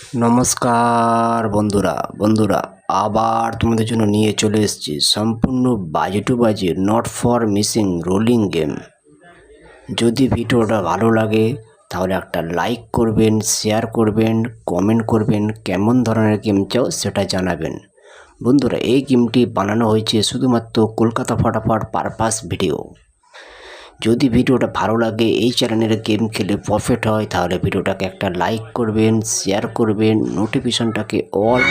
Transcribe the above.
নমস্কার বন্ধুরা বন্ধুরা, আবার তোমাদের জন্য নিয়ে চলে এসেছি সম্পূর্ণ বাজে টু বাজে not for missing rolling game যদি ভিডিওটা ভালো লাগে, তাহলে একটা লাইক করবেন শেয়ার করবেন কমেন্ট করবেন, কেমন ধরনের গেম চাও সেটা জানাবেন। বন্ধুরা, এই গেমটি বানানো হয়েছে শুধুমাত্র কলকাতা ফটাফট পারপাস ভিডিও যদি ভিডিওটা ভালো লাগে, এই চ্যানেলের গেম খেলে প্রফিট হয়, তাহলে ভিডিওটাকে একটা লাইক করবেন শেয়ার করবেন নোটিফিকেশনটাকে অল